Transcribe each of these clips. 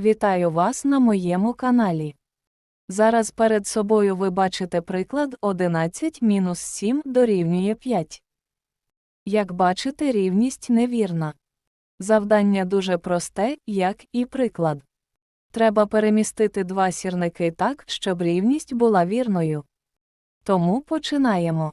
Вітаю вас на моєму каналі. Зараз перед собою ви бачите приклад 11 мінус 7 дорівнює 5. Як бачите, рівність невірна. Завдання дуже просте, як і приклад. Треба перемістити два сірники так, щоб рівність була вірною. Тому починаємо.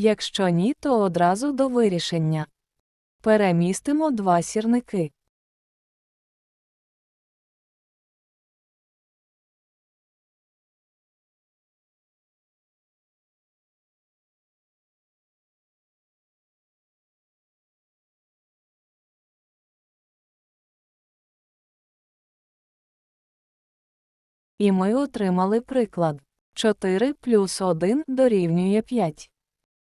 Якщо ні, то одразу до вирішення. Перемістимо два сірники. І ми отримали приклад. 4 плюс 1 дорівнює 5.